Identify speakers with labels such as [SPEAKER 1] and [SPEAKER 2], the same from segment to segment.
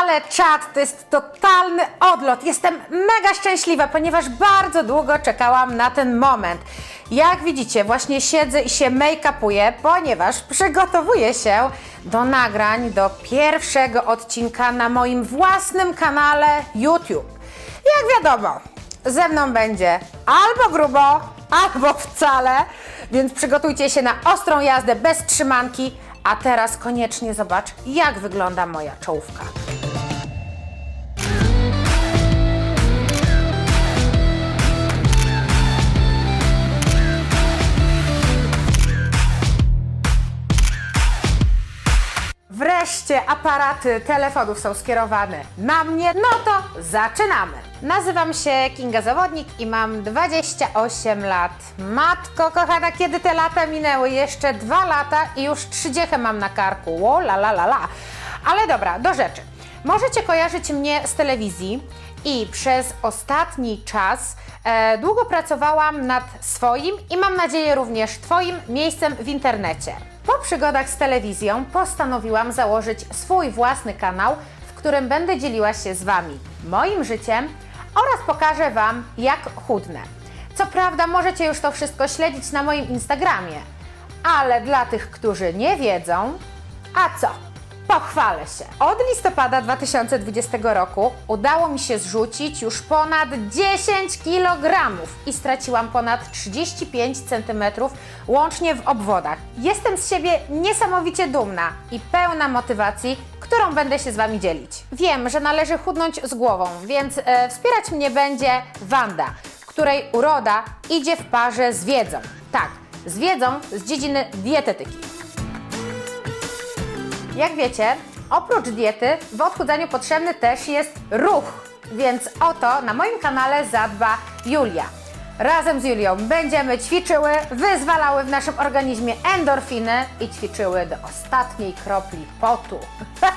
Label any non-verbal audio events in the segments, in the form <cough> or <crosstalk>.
[SPEAKER 1] Ale czad to jest totalny odlot. Jestem mega szczęśliwa, ponieważ bardzo długo czekałam na ten moment. Jak widzicie, właśnie siedzę i się make-upuję, ponieważ przygotowuję się do nagrań do pierwszego odcinka na moim własnym kanale YouTube. Jak wiadomo, ze mną będzie albo grubo, albo wcale, więc przygotujcie się na ostrą jazdę bez trzymanki, a teraz koniecznie zobacz, jak wygląda moja czołówka. Aparaty telefonów są skierowane na mnie, no to zaczynamy. Nazywam się Kinga Zawodnik i mam 28 lat. Matko kochana, kiedy te lata minęły? Jeszcze dwa lata i już trzydziechę mam na karku. O, la, la, la, la. Ale dobra, do rzeczy. Możecie kojarzyć mnie z telewizji i przez ostatni czas e, długo pracowałam nad swoim i mam nadzieję również Twoim miejscem w internecie. Przygodach z telewizją postanowiłam założyć swój własny kanał, w którym będę dzieliła się z Wami moim życiem oraz pokażę Wam, jak chudnę. Co prawda, możecie już to wszystko śledzić na moim Instagramie, ale dla tych, którzy nie wiedzą, a co? Pochwalę się. Od listopada 2020 roku udało mi się zrzucić już ponad 10 kg i straciłam ponad 35 cm łącznie w obwodach. Jestem z siebie niesamowicie dumna i pełna motywacji, którą będę się z Wami dzielić. Wiem, że należy chudnąć z głową, więc e, wspierać mnie będzie Wanda, której uroda idzie w parze z wiedzą. Tak, z wiedzą z dziedziny dietetyki. Jak wiecie, oprócz diety w odchudzaniu potrzebny też jest ruch, więc o to na moim kanale zadba Julia. Razem z Julią będziemy ćwiczyły, wyzwalały w naszym organizmie endorfiny i ćwiczyły do ostatniej kropli potu. <laughs>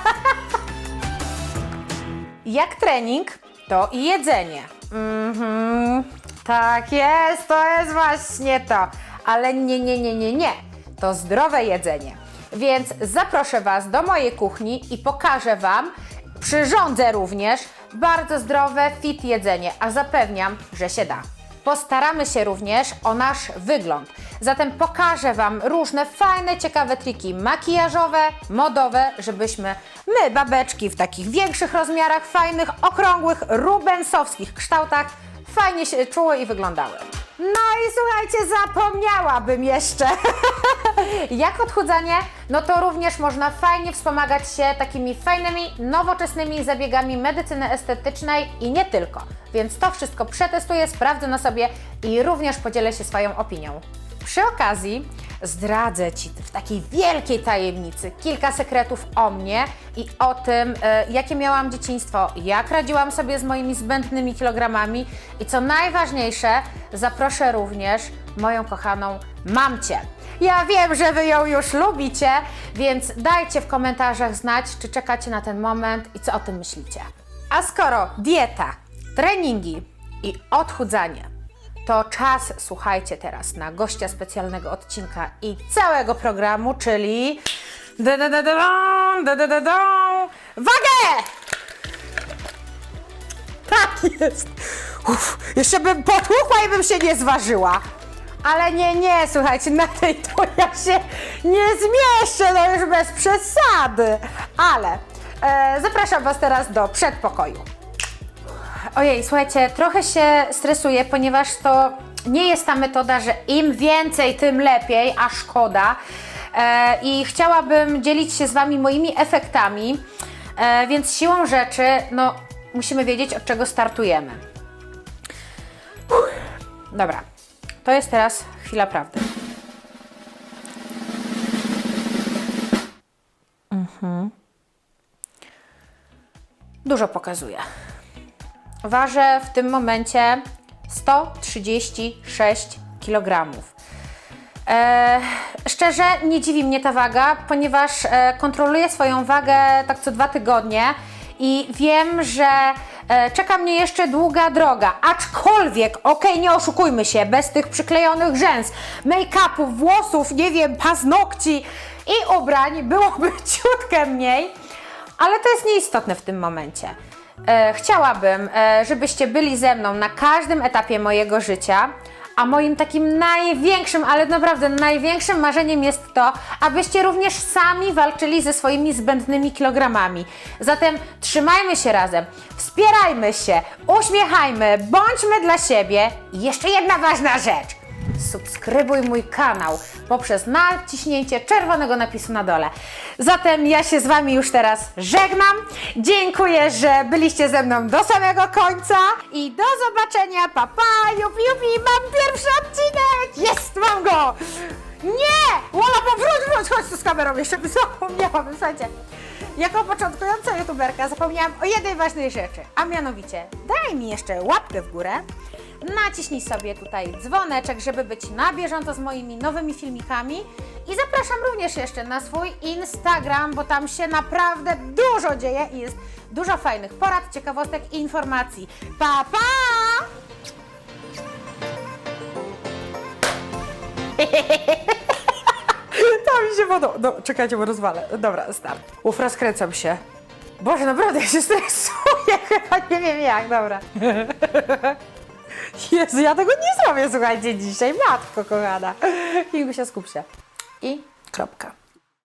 [SPEAKER 1] Jak trening, to i jedzenie. Mhm, tak jest, to jest właśnie to. Ale nie, nie, nie, nie, nie. To zdrowe jedzenie. Więc zaproszę Was do mojej kuchni i pokażę Wam, przyrządzę również bardzo zdrowe, fit jedzenie, a zapewniam, że się da. Postaramy się również o nasz wygląd. Zatem pokażę Wam różne fajne, ciekawe triki makijażowe, modowe, żebyśmy my, babeczki w takich większych rozmiarach, fajnych, okrągłych, rubensowskich kształtach, fajnie się czuły i wyglądały. No i słuchajcie, zapomniałabym jeszcze. <laughs> Jak odchudzanie, no to również można fajnie wspomagać się takimi fajnymi, nowoczesnymi zabiegami medycyny estetycznej i nie tylko. Więc to wszystko przetestuję, sprawdzę na sobie i również podzielę się swoją opinią. Przy okazji zdradzę Ci w takiej wielkiej tajemnicy kilka sekretów o mnie i o tym, e, jakie miałam dzieciństwo, jak radziłam sobie z moimi zbędnymi kilogramami i co najważniejsze, zaproszę również moją kochaną mamcię. Ja wiem, że Wy ją już lubicie, więc dajcie w komentarzach znać, czy czekacie na ten moment i co o tym myślicie. A skoro dieta, treningi i odchudzanie to czas, słuchajcie teraz, na gościa specjalnego odcinka i całego programu, czyli... Wagę! Tak jest! Uf, jeszcze bym potłuchła i bym się nie zważyła. Ale nie, nie, słuchajcie, na tej to ja się nie zmieszczę, no już bez przesady. Ale e, zapraszam Was teraz do przedpokoju. Ojej, słuchajcie, trochę się stresuję, ponieważ to nie jest ta metoda, że im więcej, tym lepiej, a szkoda. E, I chciałabym dzielić się z Wami moimi efektami, e, więc siłą rzeczy, no, musimy wiedzieć, od czego startujemy. Dobra, to jest teraz chwila prawdy. Mhm. Dużo pokazuje. Ważę w tym momencie 136 kg. E, szczerze nie dziwi mnie ta waga, ponieważ e, kontroluję swoją wagę tak co dwa tygodnie i wiem, że e, czeka mnie jeszcze długa droga. Aczkolwiek, okej, nie oszukujmy się, bez tych przyklejonych rzęs, make-upów, włosów, nie wiem, paznokci i ubrań byłoby <laughs> ciutkę mniej ale to jest nieistotne w tym momencie. E, chciałabym, e, żebyście byli ze mną na każdym etapie mojego życia. A moim takim największym, ale naprawdę największym marzeniem jest to, abyście również sami walczyli ze swoimi zbędnymi kilogramami. Zatem trzymajmy się razem, wspierajmy się, uśmiechajmy, bądźmy dla siebie. I jeszcze jedna ważna rzecz. Subskrybuj mój kanał poprzez naciśnięcie czerwonego napisu na dole. Zatem ja się z Wami już teraz żegnam. Dziękuję, że byliście ze mną do samego końca i do zobaczenia. Pa, pa, jupi, jupi, mam pierwszy odcinek! Jest, mam go! Nie! Łola, powróć, wróć, chodź tu z kamerą, jeszcze zapomniałam, słuchajcie. Jako początkująca youtuberka zapomniałam o jednej ważnej rzeczy, a mianowicie daj mi jeszcze łapkę w górę, naciśnij sobie tutaj dzwoneczek, żeby być na bieżąco z moimi nowymi filmikami i zapraszam również jeszcze na swój Instagram, bo tam się naprawdę dużo dzieje i jest dużo fajnych porad, ciekawostek i informacji. Pa, pa! <laughs> To mi się podoba. No, czekajcie, bo rozwalę. Dobra, start. Uf, rozkręcam się. Boże, naprawdę ja się stresuję, <laughs> chyba nie wiem jak, dobra. <laughs> Jezu, ja tego nie zrobię, słuchajcie, dzisiaj. Matko kochana. Kingu się skup się. I kropka.